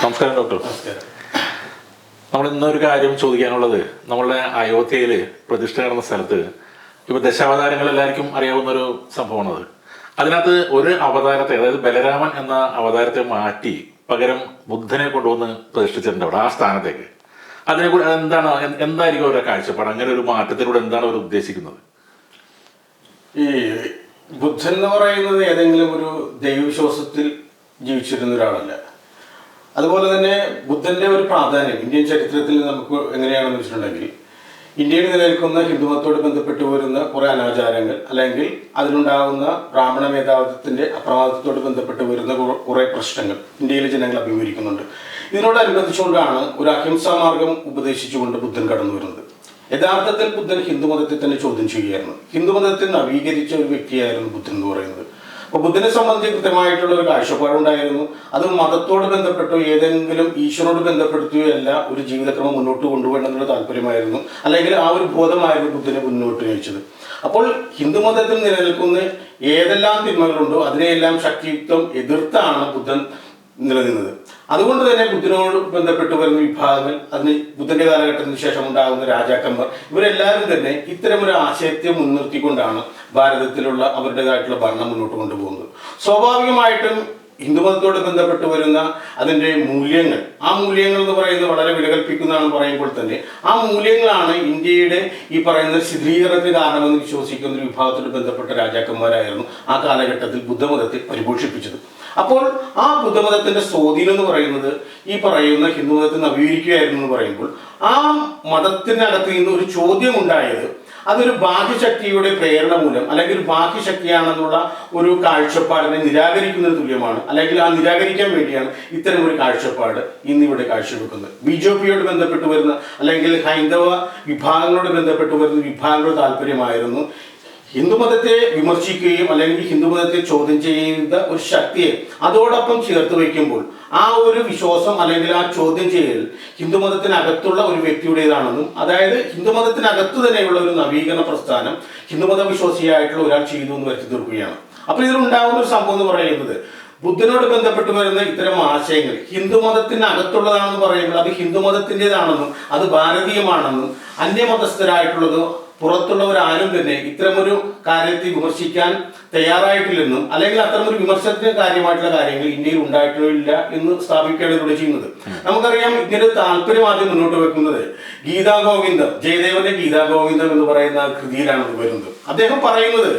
നമസ്കാരം ഡോക്ടർ. നമ്മൾ ഇന്നൊരു കാര്യം ചോദിക്കാനുള്ളത് നമ്മളുടെ അയോധ്യയിൽ പ്രതിഷ്ഠ നടന്ന സ്ഥലത്ത് ഇപ്പൊ ദശാവതാരങ്ങൾ എല്ലാവർക്കും അറിയാവുന്ന ഒരു സംഭവമാണത് അതിനകത്ത് ഒരു അവതാരത്തെ അതായത് ബലരാമൻ എന്ന അവതാരത്തെ മാറ്റി പകരം ബുദ്ധനെ കൊണ്ടുവന്ന് പ്രതിഷ്ഠിച്ചിട്ടുണ്ട് അവിടെ ആ സ്ഥാനത്തേക്ക്. അതിനെ കൂടെ എന്താണ് എന്തായിരിക്കും അവരുടെ കാഴ്ചപ്പാട്? അങ്ങനെ ഒരു മാറ്റത്തിലൂടെ എന്താണ് അവർ ഉദ്ദേശിക്കുന്നത്? ഈ ബുദ്ധൻ എന്ന് പറയുന്നത് ഏതെങ്കിലും ഒരു ദൈവവിശ്വാസത്തിൽ ജീവിച്ചിരുന്ന ഒരാളല്ല. അതുപോലെ തന്നെ ബുദ്ധന്റെ ഒരു പ്രാധാന്യം ഇന്ത്യൻ ചരിത്രത്തിൽ നമുക്ക് എങ്ങനെയാണെന്ന് വെച്ചിട്ടുണ്ടെങ്കിൽ ഇന്ത്യയിൽ നിലനിൽക്കുന്ന ഹിന്ദുമതത്തോട് ബന്ധപ്പെട്ട് വരുന്ന കുറെ അനാചാരങ്ങൾ അല്ലെങ്കിൽ അതിലുണ്ടാകുന്ന ബ്രാഹ്മണ മേധാവിത്വത്തിന്റെ അപ്രമാദത്തോട് ബന്ധപ്പെട്ട് വരുന്ന കുറെ പ്രശ്നങ്ങൾ ഇന്ത്യയിലെ ജനങ്ങൾ അഭിമുഖീകരിക്കുന്നുണ്ട്. ഇതിനോടനുബന്ധിച്ചുകൊണ്ടാണ് ഒരു അഹിംസാ മാർഗം ഉപദേശിച്ചുകൊണ്ട് ബുദ്ധൻ കടന്നു വരുന്നത്. യഥാർത്ഥത്തിൽ ബുദ്ധൻ ഹിന്ദുമതത്തെ തന്നെ ചോദ്യം ചെയ്യുകയായിരുന്നു. ഹിന്ദുമതത്തെ നവീകരിച്ച ഒരു വ്യക്തിയായിരുന്നു ബുദ്ധൻ എന്ന് പറയുന്നത്. അപ്പൊ ബുദ്ധനെ സംബന്ധിച്ച് കൃത്യമായിട്ടുള്ള ഒരു കാഴ്ചപ്പാടുണ്ടായിരുന്നു അത് മതത്തോട് ബന്ധപ്പെട്ടോ ഏതെങ്കിലും ഈശ്വരനോട് ബന്ധപ്പെടുത്തിയോ അല്ല ഒരു ജീവിതക്രമം മുന്നോട്ട് കൊണ്ടുപോകണം എന്നുള്ള താല്പര്യമായിരുന്നു. അല്ലെങ്കിൽ ആ ഒരു ബോധമായിരുന്നു ബുദ്ധനെ മുന്നോട്ട് നയിച്ചത്. അപ്പോൾ ഹിന്ദുമതത്തിൽ നിലനിൽക്കുന്ന ഏതെല്ലാം തിന്മകളുണ്ടോ അതിനെയെല്ലാം ശക്തിയുക്തം എതിർത്താണ് ബുദ്ധൻ. നിലനിന്നത്. അതുകൊണ്ട് തന്നെ ബുദ്ധനോട് ബന്ധപ്പെട്ട് വരുന്ന വിഭാഗങ്ങൾ അതിന് ബുദ്ധന്റെ കാലഘട്ടത്തിന് ശേഷം ഉണ്ടാകുന്ന രാജാക്കന്മാർ ഇവരെല്ലാവരും തന്നെ ഇത്തരം ഒരു ആശയത്തെ മുൻനിർത്തിക്കൊണ്ടാണ് ഭാരതത്തിലുള്ള അവരുടേതായിട്ടുള്ള ഭരണം മുന്നോട്ട് കൊണ്ടുപോകുന്നത്. സ്വാഭാവികമായിട്ടും ഹിന്ദുമതത്തോട് ബന്ധപ്പെട്ട് വരുന്ന അതിന്റെ മൂല്യങ്ങൾ ആ മൂല്യങ്ങൾ എന്ന് പറയുന്നത് വളരെ വിലകൽപ്പിക്കുന്നതാണെന്ന് പറയുമ്പോൾ തന്നെ ആ മൂല്യങ്ങളാണ് ഇന്ത്യയുടെ ഈ പറയുന്ന ശിഥിലീകരണത്തിന് കാരണമെന്ന് വിശ്വസിക്കുന്ന ഒരു വിഭാഗത്തോട് ബന്ധപ്പെട്ട രാജാക്കന്മാരായിരുന്നു ആ കാലഘട്ടത്തിൽ ബുദ്ധമതത്തെ പരിപോഷിപ്പിച്ചത്. അപ്പോൾ ആ ബുദ്ധമതത്തിന്റെ സ്വാധീനം എന്ന് പറയുന്നത് ഈ പറയുന്ന ഹിന്ദു മതത്തെ നവീകരിക്കുകയായിരുന്നു എന്ന് പറയുമ്പോൾ ആ മതത്തിനകത്ത് നിന്ന് ഒരു ചോദ്യം ഉണ്ടായത് അതൊരു ബാഹ്യശക്തിയുടെ പ്രേരണ മൂലം അല്ലെങ്കിൽ ബാഹ്യശക്തിയാണെന്നുള്ള ഒരു കാഴ്ചപ്പാടിനെ നിരാകരിക്കുന്നതിന് തുല്യമാണ്. അല്ലെങ്കിൽ ആ നിരാകരിക്കാൻ വേണ്ടിയാണ് ഇത്തരം ഒരു കാഴ്ചപ്പാട് ഇന്നിവിടെ കാഴ്ചവെക്കുന്നത്. ബി ജെ പിയോട് ബന്ധപ്പെട്ട് വരുന്ന അല്ലെങ്കിൽ ഹൈന്ദവ വിഭാഗങ്ങളോട് ബന്ധപ്പെട്ട് വരുന്ന വിഭാഗങ്ങളുടെ താല്പര്യമായിരുന്നു ഹിന്ദുമതത്തെ വിമർശിക്കുകയും അല്ലെങ്കിൽ ഹിന്ദുമതത്തെ ചോദ്യം ചെയ്ത ഒരു ശക്തിയെ അതോടൊപ്പം ചേർത്ത് വയ്ക്കുമ്പോൾ ആ ഒരു വിശ്വാസം അല്ലെങ്കിൽ ആ ചോദ്യം ചെയ്യൽ ഹിന്ദുമതത്തിനകത്തുള്ള ഒരു വ്യക്തിയുടേതാണെന്നും അതായത് ഹിന്ദുമതത്തിനകത്ത് തന്നെയുള്ള ഒരു നവീകരണ പ്രസ്ഥാനം ഹിന്ദുമത വിശ്വാസിയായിട്ടുള്ള ഒരാൾ ചെയ്തു എന്ന് വരുത്തി തീർക്കുകയാണ്. അപ്പോൾ ഇതിലുണ്ടാകുന്ന ഒരു സംഭവം എന്ന് പറയുന്നത് ബുദ്ധനോട് ബന്ധപ്പെട്ട് വരുന്ന ഇത്തരം ആശയങ്ങൾ ഹിന്ദുമതത്തിനകത്തുള്ളതാണെന്ന് പറയുമ്പോൾ അത് ഹിന്ദുമതത്തിന്റെതാണെന്നും അത് ഭാരതീയമാണെന്നും അന്യമതസ്ഥരായിട്ടുള്ളതോ പുറത്തുള്ളവരാരും തന്നെ ഇത്തരമൊരു കാര്യത്തെ വിമർശിക്കാൻ തയ്യാറായിട്ടില്ലെന്നും അല്ലെങ്കിൽ അത്തരമൊരു വിമർശനത്തിന് കാര്യമായിട്ടുള്ള കാര്യങ്ങൾ ഇന്ത്യയിൽ ഉണ്ടായിട്ടില്ല എന്ന് സ്ഥാപിക്കുകയാണ് ഇവിടെ ചെയ്യുന്നത്. നമുക്കറിയാം ഇങ്ങനെ താല്പര്യം ആദ്യം മുന്നോട്ട് വെക്കുന്നത് ഗീതാ ഗോവിന്ദം ജയദേവന്റെ ഗീതാ ഗോവിന്ദം എന്ന് പറയുന്ന കൃതിയിലാണ് വരുന്നത്. അദ്ദേഹം പറയുന്നത്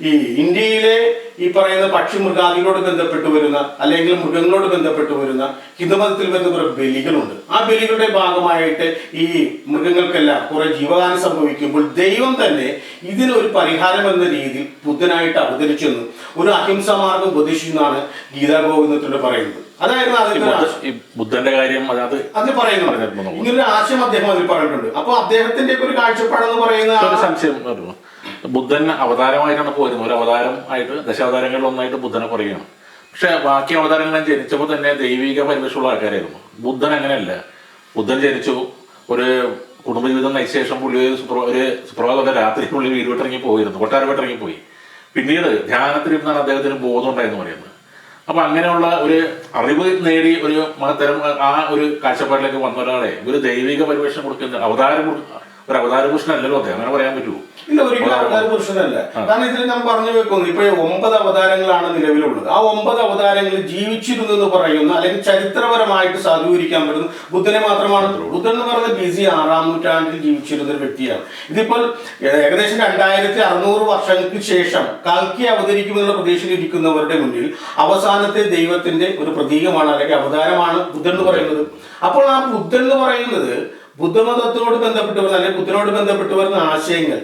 ഈ ഇന്ത്യയിലെ ഈ പറയുന്ന പക്ഷി മൃഗാദികളോട് ബന്ധപ്പെട്ട് വരുന്ന അല്ലെങ്കിൽ മൃഗങ്ങളോട് ബന്ധപ്പെട്ട് വരുന്ന ഹിന്ദുമതത്തിൽ വരുന്ന കുറെ ബലികളുണ്ട്. ആ ബലികളുടെ ഭാഗമായിട്ട് ഈ മൃഗങ്ങൾക്കെല്ലാം കുറെ ജീവഹാനി സംഭവിക്കുമ്പോൾ ദൈവം തന്നെ ഇതിനൊരു പരിഹാരം എന്ന രീതിയിൽ ബുദ്ധനായിട്ട് അവതരിച്ചെന്ന് ഒരു അഹിംസാ മാർഗം ഉപദേശിച്ചെന്നാണ് ഗീതാഗോവിന്ദത്തിലൂടെ പറയുന്നത്. അതായിരുന്നു ബുദ്ധന്റെ കാര്യം അതിൽ പറയുന്നുണ്ട്. പറഞ്ഞിരുന്നു. ഇങ്ങനൊരു ആശയം അദ്ദേഹം അതിൽ പറഞ്ഞിട്ടുണ്ട്. അപ്പൊ അദ്ദേഹത്തിന്റെ ഒരു കാഴ്ചപ്പാടെന്ന് പറയുന്ന സംശയം ബുദ്ധൻ അവതാരമായിട്ടാണ് പോരുന്നത്. ഒരു അവതാരം ആയിട്ട് ദശാവതാരങ്ങളിൽ ഒന്നായിട്ട് ബുദ്ധനെ പറയുകയാണ്. പക്ഷെ ബാക്കി അവതാരങ്ങളെല്ലാം ജനിച്ചപ്പോൾ തന്നെ ദൈവിക പരിവേഷമുള്ള ആൾക്കാരായിരുന്നു. ബുദ്ധൻ അങ്ങനെയല്ല. ബുദ്ധൻ ജനിച്ചു. ഒരു കുടുംബജീവിതം നയിച്ച ശേഷം പുള്ളി ഒരു സുപ്ര- ഒരു സുപ്രഭാതത്തെ രാത്രി പുള്ളി വീട് വിട്ടിറങ്ങി പോയിരുന്നു. കൊട്ടാരം വിട്ടിറങ്ങി പോയി. പിന്നീട് ധ്യാനത്തിലിരുന്നാണ് അദ്ദേഹത്തിന് ബോധം ഉണ്ടായെന്ന് പറയുന്നത്. അപ്പൊ അങ്ങനെയുള്ള ഒരു അറിവ് നേടി ഒരു മഹത്തരം ആ ഒരു കാഴ്ചപ്പാടിലേക്ക് വന്ന ഒരാളെ ഒരു ദൈവിക പരിവേഷം കൊടുക്കുന്ന അവതാരം ഒരു അവതാര പുരുഷനല്ലല്ലോ അദ്ദേഹം അങ്ങനെ പറയാൻ പറ്റുമോ ഇല്ല ഒരിക്കലും അവതാര പുരുഷനല്ല കാരണം ഇതിൽ നാം പറഞ്ഞു വെക്കുന്നു ഇപ്പൊ ഒമ്പത് അവതാരങ്ങളാണ് നിലവിലുള്ളത്. ആ ഒമ്പത് അവതാരങ്ങളിൽ ജീവിച്ചിരുന്നു എന്ന് പറയുന്ന അല്ലെങ്കിൽ ചരിത്രപരമായിട്ട് സാധൂകരിക്കാൻ പറ്റുന്ന. ബുദ്ധനെ മാത്രമാണ് ബുദ്ധൻ എന്ന് പറഞ്ഞ ബി സി ആറാം നൂറ്റാണ്ടിൽ ജീവിച്ചിരുന്ന ഒരു വ്യക്തിയാണ്. ഇതിപ്പോൾ ഏകദേശം രണ്ടായിരത്തി അറുന്നൂറ് വർഷങ്ങൾക്ക് ശേഷം കൽക്കി അവതരിക്കുമെന്നുള്ള പ്രതീക്ഷയിലിരിക്കുന്നവരുടെ മുന്നിൽ അവസാനത്തെ ദൈവത്തിന്റെ ഒരു പ്രതീകമാണ് അല്ലെങ്കിൽ അവതാരമാണ് ബുദ്ധൻ എന്ന് പറയുന്നത്. അപ്പോൾ ആ ബുദ്ധൻ എന്ന് പറയുന്നത് ബുദ്ധമതത്തിനോട് ബന്ധപ്പെട്ട് വരുന്ന അല്ലെങ്കിൽ ബുദ്ധനോട് ബന്ധപ്പെട്ട് വരുന്ന ആശയങ്ങൾ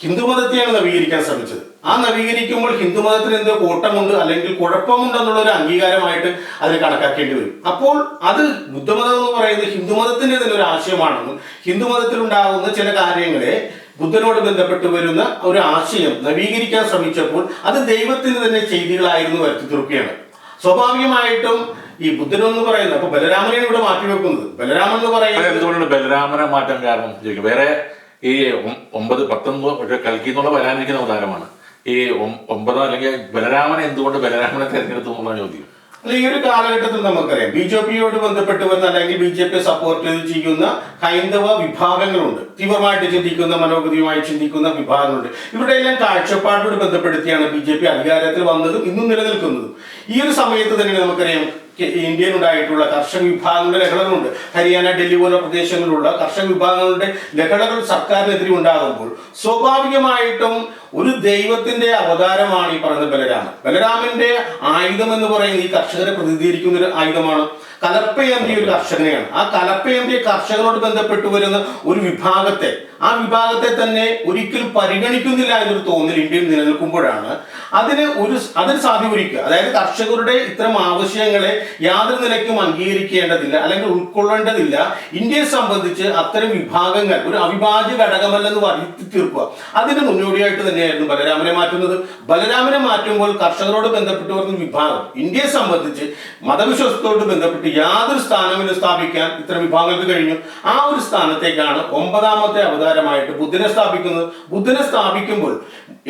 ഹിന്ദുമതത്തെയാണ് നവീകരിക്കാൻ ശ്രമിച്ചത്. ആ നവീകരിക്കുമ്പോൾ ഹിന്ദുമതത്തിന് എന്തോ കൂട്ടമുണ്ട് അല്ലെങ്കിൽ കുഴപ്പമുണ്ടെന്നുള്ള ഒരു അംഗീകാരമായിട്ട് അതിനെ കണക്കാക്കേണ്ടി വരും. അപ്പോൾ അത് ബുദ്ധമതം എന്ന് പറയുന്നത് ഹിന്ദുമതത്തിന്റെ തന്നെ ഒരു ആശയമാണെന്നും ഹിന്ദുമതത്തിൽ ഉണ്ടാകുന്ന ചില കാര്യങ്ങളെ ബുദ്ധനോട് ബന്ധപ്പെട്ട് വരുന്ന ഒരു ആശയം നവീകരിക്കാൻ ശ്രമിച്ചപ്പോൾ അത് ദൈവത്തിന് തന്നെ ചെയ്തികളായിരുന്നു വരുത്തി തീർക്കുകയാണ്. സ്വാഭാവികമായിട്ടും ഈ ബുദ്ധനെന്ന് പറയുന്നത് അപ്പൊ ബലരാമനെയാണ് ഇവിടെ മാറ്റി വെക്കുന്നത്. ബലരാമൻ എന്ന് പറയുന്നത് എന്തുകൊണ്ടാണ് ബലരാമനെ മാറ്റാൻ കാരണം ചോദിക്കും. വേറെ ഈ ഒമ്പത് പത്തൊമ്പത് പക്ഷെ കൽക്കി എന്നുള്ള വരാനിരിക്കുന്ന ഉദാഹരണമാണ് ഈ ഒമ്പത് അല്ലെങ്കിൽ ബലരാമനെ എന്തുകൊണ്ട് ബലരാമനെ തിരഞ്ഞെടുത്തു എന്നുള്ള ചോദ്യം. അല്ല ഈ ഒരു കാലഘട്ടത്തിൽ നമുക്കറിയാം. ബി ജെ പിയോട് ബന്ധപ്പെട്ട് വരുന്ന അല്ലെങ്കിൽ ബി ജെ പി സപ്പോർട്ട് ചെയ്ത് ചെയ്യുന്ന ഹൈന്ദവ വിഭാഗങ്ങളുണ്ട്. തീവ്രമായിട്ട് ചിന്തിക്കുന്ന മനോഗതിയുമായി ചിന്തിക്കുന്ന വിഭാഗങ്ങളുണ്ട്. ഇവിടെ എല്ലാം കാഴ്ചപ്പാടോട് ബന്ധപ്പെടുത്തിയാണ് ബി ജെ പി അധികാരത്തിൽ വന്നതും ഇന്നും നിലനിൽക്കുന്നതും. ഈ ഒരു സമയത്ത് തന്നെ നമുക്കറിയാം ഉണ്ടായിട്ടുള്ള കർഷക വിഭാഗങ്ങളുടെ ലഹളകളുണ്ട്. ഹരിയാന ഡൽഹി പോലെ പ്രദേശങ്ങളിലുള്ള കർഷക വിഭാഗങ്ങളുടെ ലഹളകൾ സർക്കാരിനെതിരെ ഉണ്ടാകുമ്പോൾ സ്വാഭാവികമായിട്ടും ഒരു ദൈവത്തിന്റെ അവതാരമാണ് ഈ പറയുന്ന ബലരാമൻ. ബലരാമന്റെ ആയുധം എന്ന് പറയുന്നത് ഈ കർഷകരെ പ്രതിനിധീകരിക്കുന്ന ഒരു ആയുധമാണ്. കലപ്പയന്തി ഒരു കർഷകനെയാണ്. ആ കലപ്പയന്തിയ കർഷകരോട് ബന്ധപ്പെട്ട് വരുന്ന ഒരു വിഭാഗത്തെ ആ വിഭാഗത്തെ തന്നെ ഒരിക്കലും പരിഗണിക്കുന്നില്ല എന്നൊരു തോന്നൽ ഇന്ത്യയിൽ നിലനിൽക്കുമ്പോഴാണ് അതിന് ഒരു അതിന് സാധ്യമൊരുക്കുക അതായത് കർഷകരുടെ ഇത്തരം ആവശ്യങ്ങളെ യാതൊരു നിലയ്ക്കും അംഗീകരിക്കേണ്ടതില്ല അല്ലെങ്കിൽ ഉൾക്കൊള്ളേണ്ടതില്ല. ഇന്ത്യയെ സംബന്ധിച്ച് അത്തരം വിഭാഗങ്ങൾ ഒരു അവിഭാജ്യ ഘടകമല്ലെന്ന് വരുത്തി തീർക്കുക. അതിന് മുന്നോടിയായിട്ട് തന്നെയായിരുന്നു ബലരാമനെ മാറ്റുന്നത്. ബലരാമനെ മാറ്റുമ്പോൾ കർഷകരോട് ബന്ധപ്പെട്ട് വരുന്ന വിഭാഗം ഇന്ത്യയെ സംബന്ധിച്ച് മതവിശ്വാസത്തോട് ബന്ധപ്പെട്ട് യാതൊരു സ്ഥാനവും സ്ഥാപിക്കാൻ ഇത്തരം വിഭാഗങ്ങൾക്ക് കഴിഞ്ഞു. ആ ഒരു സ്ഥാനത്തേക്കാണ് ഒമ്പതാമത്തെ അവതാരമായിട്ട് ബുദ്ധനെ സ്ഥാപിക്കുന്നത്. ബുദ്ധനെ സ്ഥാപിക്കുമ്പോൾ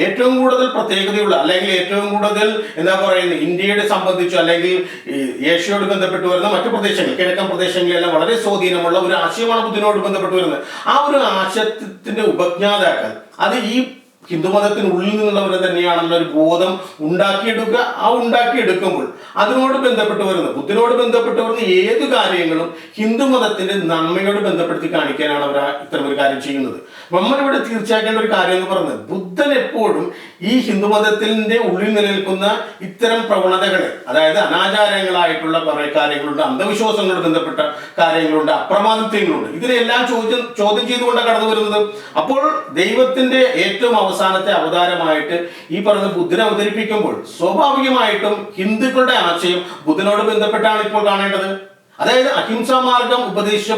ഏറ്റവും കൂടുതൽ പ്രത്യേകതയുള്ള അല്ലെങ്കിൽ ഏറ്റവും കൂടുതൽ എന്താ പറയുന്നത് ഇന്ത്യയുടെ സംബന്ധിച്ചോ അല്ലെങ്കിൽ ഏഷ്യയോട് ബന്ധപ്പെട്ട് വരുന്ന മറ്റു പ്രദേശങ്ങൾ കിഴക്കൻ പ്രദേശങ്ങളിലെല്ലാം വളരെ സ്വാധീനമുള്ള ഒരു ആശയമാണ് ബുദ്ധനോട് ബന്ധപ്പെട്ട് വരുന്നത്. ആ ഒരു ആശയത്തിന്റെ ഉപജ്ഞാതാക്കൾ അത് ഈ ഹിന്ദുമതത്തിനുള്ളിൽ നിന്നുള്ളവർ തന്നെയാണെന്ന ഒരു ബോധം ഉണ്ടാക്കിയെടുക്കുക. ആ ഉണ്ടാക്കിയെടുക്കുമ്പോൾ അതിനോട് ബന്ധപ്പെട്ട് വരുന്നത് ബുദ്ധനോട് ബന്ധപ്പെട്ട് വരുന്ന ഏത് കാര്യങ്ങളും ഹിന്ദുമതത്തിന്റെ നന്മയോട് ബന്ധപ്പെടുത്തി കാണിക്കാനാണ് അവർ ഇത്തരം ഒരു കാര്യം ചെയ്യുന്നത്. നമ്മളിവിടെ തീർച്ചയാക്കേണ്ട ഒരു കാര്യം എന്ന് പറയുന്നത് ബുദ്ധൻ എപ്പോഴും ഈ ഹിന്ദുമതത്തിന്റെ ഉള്ളിൽ നിലനിൽക്കുന്ന ഇത്തരം പ്രവണതകളെ അതായത് അനാചാരങ്ങളായിട്ടുള്ള കുറെ കാര്യങ്ങളുണ്ട് അന്ധവിശ്വാസങ്ങളോട് ബന്ധപ്പെട്ട കാര്യങ്ങളുണ്ട് അപ്രമാദിത്യങ്ങളുണ്ട് ഇതിനെല്ലാം ചോദ്യം ചോദ്യം ചെയ്തുകൊണ്ടാണ് കടന്നു വരുന്നത്. അപ്പോൾ ദൈവത്തിന്റെ ഏറ്റവും അവസാനത്തെ അവതാരമായിട്ട് ഈ പറയുന്ന ബുദ്ധനെ അവതരിപ്പിക്കുമ്പോൾ സ്വാഭാവികമായിട്ടും ഹിന്ദുക്കളുടെ ആശയം ബുദ്ധനോട് ബന്ധപ്പെട്ടാണ് ഇപ്പോൾ കാണേണ്ടത്. അതായത് അഹിംസാ മാർഗം ഉപദേശിച്ച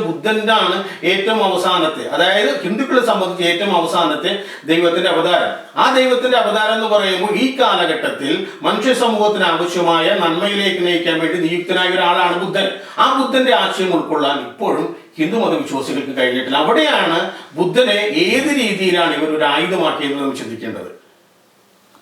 ആണ് ഏറ്റവും അവസാനത്തെ. അതായത് ഹിന്ദുക്കളെ സംബന്ധിച്ച് ഏറ്റവും അവസാനത്തെ ദൈവത്തിന്റെ അവതാരം. ആ ദൈവത്തിന്റെ അവതാരം എന്ന് പറയുമ്പോൾ ഈ കാലഘട്ടത്തിൽ മനുഷ്യ സമൂഹത്തിന് ആവശ്യമായ നന്മയിലേക്ക് നയിക്കാൻ വേണ്ടി നിയുക്തനായ ഒരാളാണ് ബുദ്ധൻ. ആ ബുദ്ധന്റെ ആശയം ഉൾക്കൊള്ളാൻ ഇപ്പോഴും ഹിന്ദു മത വിശ്വാസികൾക്ക് കഴിഞ്ഞിട്ടില്ല. അവിടെയാണ് ബുദ്ധനെ ഏത് രീതിയിലാണ് ഇവർ ഒരു ആയുധമാക്കിയത് നമ്മൾ ചിന്തിക്കേണ്ടത്.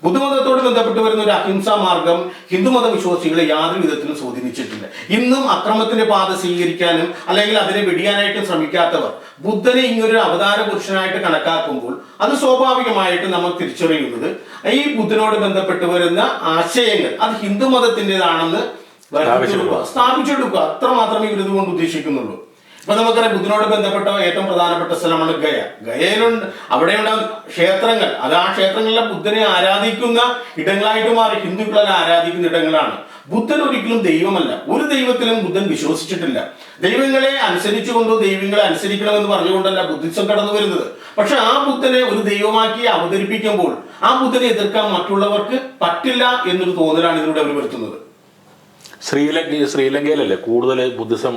ബുദ്ധമതത്തോട് ബന്ധപ്പെട്ട് വരുന്ന ഒരു അഹിംസാ മാർഗം ഹിന്ദുമത വിശ്വാസികളെ യാതൊരു വിധത്തിലും സ്വാധീനിച്ചിട്ടില്ല. ഇന്നും അക്രമത്തിന്റെ പാത സ്വീകരിക്കാനും അല്ലെങ്കിൽ അതിനെ വെടിയാനായിട്ട് ശ്രമിക്കാത്തവർ ബുദ്ധനെ ഇങ്ങനൊരു അവതാര പുരുഷനായിട്ട് കണക്കാക്കുമ്പോൾ അത് സ്വാഭാവികമായിട്ട് നമ്മൾ തിരിച്ചറിയുന്നത് ഈ ബുദ്ധനോട് ബന്ധപ്പെട്ട് വരുന്ന ആശയങ്ങൾ അത് ഹിന്ദുമതത്തിന്റെതാണെന്ന് സ്ഥാപിച്ചെടുക്കുക. സ്ഥാപിച്ചെടുക്കുക. അത്ര മാത്രമേ ഇവർ ഇതുകൊണ്ട് ഉദ്ദേശിക്കുന്നുള്ളൂ. ഇപ്പൊ നമുക്കറിയാം ബുദ്ധനോട് ബന്ധപ്പെട്ട ഏറ്റവും പ്രധാനപ്പെട്ട സ്ഥലമാണ് ഗയ. ഗയയിലുണ്ട് അവിടെയുള്ള ക്ഷേത്രങ്ങൾ. അത് ആ ക്ഷേത്രങ്ങളിലെ ബുദ്ധനെ ആരാധിക്കുന്ന ഇടങ്ങളായിട്ട് മാറി ഹിന്ദുക്കളെ ആരാധിക്കുന്ന ഇടങ്ങളാണ്. ബുദ്ധൻ ഒരിക്കലും ദൈവമല്ല. ഒരു ദൈവത്തിലും ബുദ്ധൻ വിശ്വസിച്ചിട്ടില്ല. ദൈവങ്ങളെ അനുസരിച്ചുകൊണ്ടോ ദൈവങ്ങളെ അനുസരിക്കണമെന്ന് പറഞ്ഞുകൊണ്ടല്ല ബുദ്ധിസം കടന്നു വരുന്നത്. പക്ഷെ ആ ബുദ്ധനെ ഒരു ദൈവമാക്കി അവതരിപ്പിക്കുമ്പോൾ ആ ബുദ്ധനെ എതിർക്കാൻ മറ്റുള്ളവർക്ക് പറ്റില്ല എന്നൊരു തോന്നലാണ് ഇതിലൂടെ അവർ വരുത്തുന്നത്. ശ്രീലങ്ക ശ്രീലങ്കയിലല്ലേ കൂടുതൽ ബുദ്ധിസം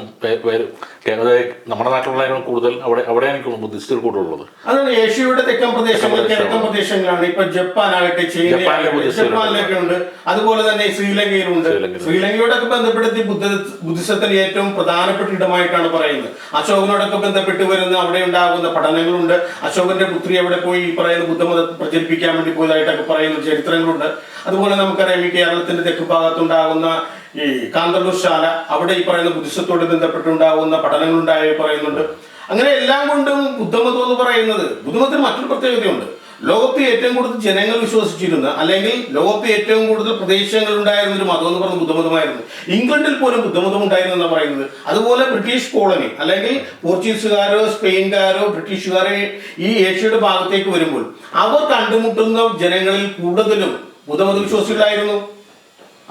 കേരള നമ്മുടെ നാട്ടിലുള്ളതിനും കൂടുതൽ അവിടെ അവിടെയാണ് എനിക്ക് ബുദ്ധിസ്റ്റുകൾ കൂടുതലുള്ളത്. അതാണ് ഏഷ്യയുടെ തെക്കൻ പ്രദേശങ്ങൾ കിഴക്കൻ പ്രദേശങ്ങളാണ്. ഇപ്പൊ ജപ്പാനാകട്ടെ ചൈന ജപ്പാനിലൊക്കെ ഉണ്ട് അതുപോലെ തന്നെ ശ്രീലങ്കയിലുണ്ട്. ശ്രീലങ്കയോടൊക്കെ ബന്ധപ്പെടുത്തി ബുദ്ധ ബുദ്ധിസത്തിൽ ഏറ്റവും പ്രധാനപ്പെട്ട ഇടമായിട്ടാണ് പറയുന്നത്. അശോകനോടൊക്കെ ബന്ധപ്പെട്ട് വരുന്ന അവിടെ ഉണ്ടാകുന്ന പഠനങ്ങളുണ്ട്. അശോകന്റെ പുത്രി അവിടെ പോയി ഈ പറയുന്ന ബുദ്ധമതം പ്രചരിപ്പിക്കാൻ വേണ്ടി പോയതായിട്ടൊക്കെ പറയുന്ന ചരിത്രങ്ങളുണ്ട്. അതുപോലെ നമുക്കറിയാം ഈ കേരളത്തിന്റെ തെക്ക് ഭാഗത്തുണ്ടാകുന്ന ഈ കാന്തല്ലൂർ ശാല അവിടെ ഈ പറയുന്ന ബുദ്ധിസത്തോട് ബന്ധപ്പെട്ടുണ്ടാകുന്ന പഠനങ്ങളുണ്ടായി പറയുന്നുണ്ട്. അങ്ങനെ എല്ലാം കൊണ്ടും ബുദ്ധമതം എന്ന് പറയുന്നത് ബുദ്ധമതത്തിന് മറ്റൊരു പ്രത്യേകതയുണ്ട്. ലോകത്ത് ഏറ്റവും കൂടുതൽ ജനങ്ങൾ വിശ്വസിച്ചിരുന്ന അല്ലെങ്കിൽ ലോകത്ത് ഏറ്റവും കൂടുതൽ പ്രദേശങ്ങൾ ഉണ്ടായിരുന്ന ഒരു മതം എന്ന് പറയുന്നത് ബുദ്ധമതമായിരുന്നു. ഇംഗ്ലണ്ടിൽ പോലും ബുദ്ധമതം ഉണ്ടായിരുന്നു എന്നാണ് പറയുന്നത്. അതുപോലെ ബ്രിട്ടീഷ് കോളനി അല്ലെങ്കിൽ പോർച്ചുഗീസുകാരോ സ്പെയിൻകാരോ ബ്രിട്ടീഷുകാരോ ഈ ഏഷ്യയുടെ ഭാഗത്തേക്ക് വരുമ്പോൾ അവർ കണ്ടുമുട്ടുന്ന ജനങ്ങളിൽ കൂടുതലും ബുദ്ധമത വിശ്വാസികളായിരുന്നു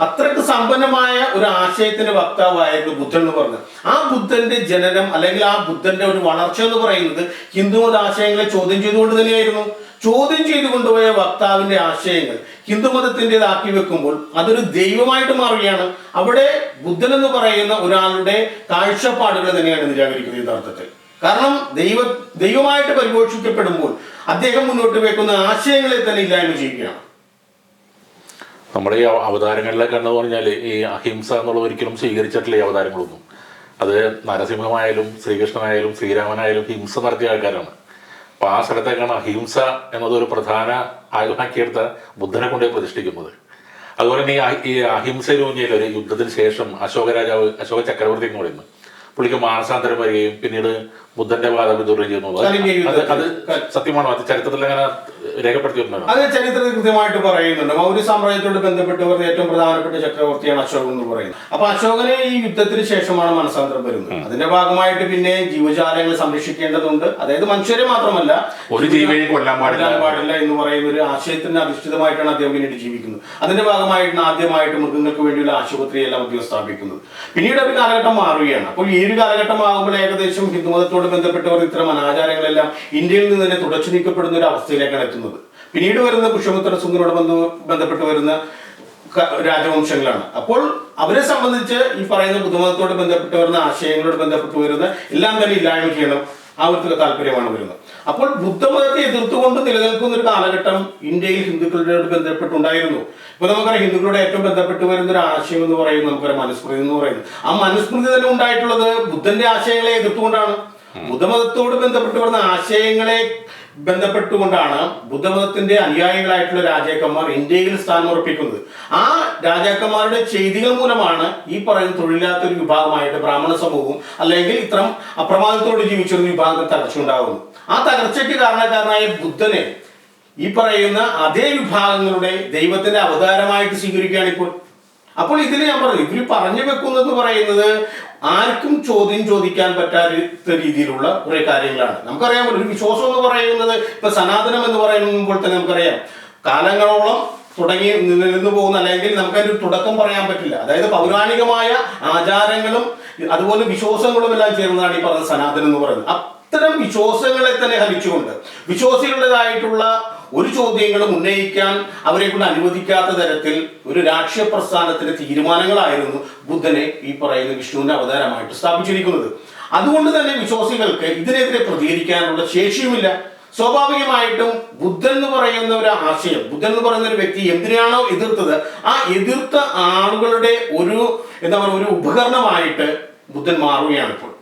അത്രയ്ക്ക് സമ്പന്നമായ ഒരു ആശയത്തിന്റെ വക്താവായിരുന്നു ബുദ്ധൻ എന്ന് പറഞ്ഞത് ആ ബുദ്ധന്റെ ജനനം അല്ലെങ്കിൽ ആ ബുദ്ധന്റെ ഒരു വളർച്ച എന്ന് പറയുന്നത് ഹിന്ദുമത ആശയങ്ങളെ ചോദ്യം ചെയ്തുകൊണ്ട് തന്നെയായിരുന്നു. ചോദ്യം ചെയ്തു കൊണ്ടുപോയ വക്താവിന്റെ ആശയങ്ങൾ ഹിന്ദുമതത്തിന്റെതാക്കി വെക്കുമ്പോൾ അതൊരു ദൈവമായിട്ട് മാറുകയാണ്. അവിടെ ബുദ്ധൻ എന്ന് പറയുന്ന ഒരാളുടെ കാഴ്ചപ്പാടുകൾ തന്നെയാണ് നിരാകരിക്കുന്നത് യഥാർത്ഥത്തിൽ. കാരണം ദൈവ ദൈവമായിട്ട് പരിപോഷിക്കപ്പെടുമ്പോൾ അദ്ദേഹം മുന്നോട്ട് വെക്കുന്ന ആശയങ്ങളെ തന്നെ ഇല്ലായ്മ ചെയ്യുകയാണ്. നമ്മുടെ ഈ അവ- അവതാരങ്ങളിലൊക്കെ എന്ന് പറഞ്ഞാൽ ഈ അഹിംസ എന്നുള്ളത് ഒരിക്കലും സ്വീകരിച്ചിട്ടില്ല ഈ അവതാരങ്ങളൊന്നും. അത് നരസിംഹമായാലും ശ്രീകൃഷ്ണനായാലും ശ്രീരാമനായാലും ഹിംസ നടത്തിയ ആൾക്കാരാണ്. അപ്പോൾ ആ സ്ഥലത്തേക്കാണ് അഹിംസ എന്നതൊരു പ്രധാന ആയുധമാക്കിയെടുത്ത ബുദ്ധനെ കൊണ്ടേ പ്രതിഷ്ഠിക്കുന്നത്. അതുപോലെ തന്നെ ഈ അഹിംസ അഹിംസയിലൂന്നിയ ഒരു യുദ്ധത്തിന് ശേഷം അശോക രാജാവ് അശോക ചക്രവർത്തി എന്ന് പറയുന്നു. പുള്ളിക്ക് മാനസാന്തരം വരികയും പിന്നീട് ബുദ്ധന്റെ വാദം ചെയ്യുന്നു അത് സത്യമാണോ? അത് ചരിത്രത്തിൽ അങ്ങനെ രേഖപ്പെടുത്തിയിട്ടുണ്ടോ? അത് ചരിത്രത്തിൽ കൃത്യമായിട്ട് പറയുന്നുണ്ട്. മൗര്യ സാമ്രാജ്യത്തോട് ബന്ധപ്പെട്ടവർ ഏറ്റവും പ്രധാനപ്പെട്ട ചക്രവർത്തിയാണ് അശോകൻ എന്ന് പറയുന്നത്. അപ്പൊ അശോകനെ ഈ യുദ്ധത്തിന് ശേഷമാണ് മനസാന്തരം വരുന്നത്. അതിന്റെ ഭാഗമായിട്ട് പിന്നെ ജീവജാലങ്ങളെ സംരക്ഷിക്കേണ്ടതുണ്ട്. അതായത് മനുഷ്യരെ മാത്രമല്ല ഒരു ജീവിയെ കൊല്ലാൻ പാടില്ല. പാടില്ല എന്ന് പറയുന്ന ഒരു ആശയത്തിന് അധിഷ്ഠിതമായിട്ടാണ് അദ്ദേഹം പിന്നീട് ജീവിക്കുന്നത്. അതിന്റെ ഭാഗമായിട്ടാണ് ആദ്യമായിട്ട് മൃഗങ്ങൾക്ക് വേണ്ടിയുള്ള ആശുപത്രിയെല്ലാം അദ്ദേഹം സ്ഥാപിക്കുന്നത് പിന്നീട് ഒരു കാലഘട്ടം മാറുകയാണ്. അപ്പോൾ ഈ ഒരു കാലഘട്ടം ആകുമ്പോൾ ഏകദേശം ഹിന്ദുമതത്തോട് ബന്ധപ്പെട്ടവർ ഇത്തരം അനാചാരങ്ങളെല്ലാം ഇന്ത്യയിൽ നിന്ന് തന്നെ തുടച്ചു നീക്കപ്പെടുന്ന ഒരു അവസ്ഥയിലേക്കാണ് എത്തുന്നത്. പിന്നീട് വരുന്ന പുഷ്പമിത്ര ബന്ധ ബന്ധപ്പെട്ട് വരുന്ന രാജവംശങ്ങളാണ്. അപ്പോൾ അവരെ സംബന്ധിച്ച് ഈ പറയുന്ന ബുദ്ധമതത്തോട് ബന്ധപ്പെട്ട് വരുന്ന ആശയങ്ങളോട് ബന്ധപ്പെട്ട് വരുന്ന എല്ലാം തന്നെ ഇല്ലായ്മ ചെയ്യണം. ഒരു താല്പര്യമാണ് വരുന്നത്. അപ്പോൾ ബുദ്ധമതത്തെ എതിർത്തുകൊണ്ട് നിലനിൽക്കുന്ന ഒരു കാലഘട്ടം ഇന്ത്യയിൽ ഹിന്ദുക്കളോട് ബന്ധപ്പെട്ടുണ്ടായിരുന്നു. ഇപ്പൊ നമുക്കറിയാം ഹിന്ദുക്കളുടെ ഏറ്റവും ബന്ധപ്പെട്ട് വരുന്ന ഒരു ആശയം എന്ന് പറയുന്നത് നമുക്കറിയാം മനുസ്മൃതി എന്ന് പറയുന്നത്. ആ മനുസ്മൃതി തന്നെ ഉണ്ടായിട്ടുള്ളത് ബുദ്ധന്റെ ആശയങ്ങളെ എതിർത്തുകൊണ്ടാണ്. ബുദ്ധമതത്തോട് ബന്ധപ്പെട്ട് വരുന്ന ആശയങ്ങളെ ബന്ധപ്പെട്ടുകൊണ്ടാണ് ബുദ്ധമതത്തിന്റെ അനുയായികളായിട്ടുള്ള രാജാക്കന്മാർ ഇന്ത്യയിൽ സ്ഥാനം ഉറപ്പിക്കുന്നത്. ആ രാജാക്കന്മാരുടെ ചെയ്തികൾ മൂലമാണ് ഈ പറയുന്ന തൊഴിലില്ലാത്ത ഒരു വിഭാഗമായിട്ട് ബ്രാഹ്മണ സമൂഹവും അല്ലെങ്കിൽ ഇത്തരം അപ്രമാദത്തോട് ജീവിച്ചൊരു വിഭാഗം തകർച്ചയുണ്ടാകുന്നു. ആ തകർച്ചയ്ക്ക് കാരണക്കാരനായ ബുദ്ധനെ ഈ പറയുന്ന അതേ വിഭാഗങ്ങളുടെ ദൈവത്തിന്റെ അവതാരമായിട്ട് സ്വീകരിക്കുകയാണ് ഇപ്പോൾ അപ്പോൾ ഇതിൽ ഞാൻ പറഞ്ഞു ഇവർ പറഞ്ഞു വെക്കുന്നത് പറയുന്നത് ആർക്കും ചോദ്യം ചോദിക്കാൻ പറ്റാത്ത രീതിയിലുള്ള കുറെ കാര്യങ്ങളാണ്. നമുക്കറിയാം ഒരു വിശ്വാസം എന്ന് പറയുന്നത് ഇപ്പൊ സനാതനം എന്ന് പറയുമ്പോൾ തന്നെ നമുക്കറിയാം. കാലങ്ങളോളം തുടങ്ങി നിന്നു പോകുന്ന അല്ലെങ്കിൽ നമുക്കതിന്റെ ഒരു തുടക്കം പറയാൻ പറ്റില്ല. അതായത് പൗരാണികമായ ആചാരങ്ങളും അതുപോലെ വിശ്വാസങ്ങളും എല്ലാം ചേർന്നതാണ് ഈ പറഞ്ഞ സനാതനം എന്ന് പറയുന്നത്. അത്തരം വിശ്വാസങ്ങളെ തന്നെ ഹലിച്ചുകൊണ്ട് വിശ്വാസികളുടേതായിട്ടുള്ള ഒരു ചോദ്യങ്ങളും ഉന്നയിക്കാൻ അവരെ കൊണ്ട് അനുവദിക്കാത്ത തരത്തിൽ ഒരു രാഷ്ട്രീയ പ്രസ്ഥാനത്തിന്റെ തീരുമാനങ്ങളായിരുന്നു ബുദ്ധനെ ഈ പറയുന്ന വിഷ്ണുവിന്റെ അവതാരമായിട്ട് സ്ഥാപിച്ചിരിക്കുന്നത്. അതുകൊണ്ട് തന്നെ വിശ്വാസികൾക്ക് ഇതിനെതിരെ പ്രതികരിക്കാനുള്ള ശേഷിയുമില്ല. സ്വാഭാവികമായിട്ടും ബുദ്ധൻ എന്ന് പറയുന്ന ഒരു ആശയം ബുദ്ധൻ എന്ന് പറയുന്ന ഒരു വ്യക്തി എന്തിനാണോ എതിർത്തത് ആ എതിർത്ത ആളുകളുടെ ഒരു എന്താ പറയുക ഒരു ഉപകരണമായിട്ട് ബുദ്ധൻ മാറുകയാണ് ഇപ്പോൾ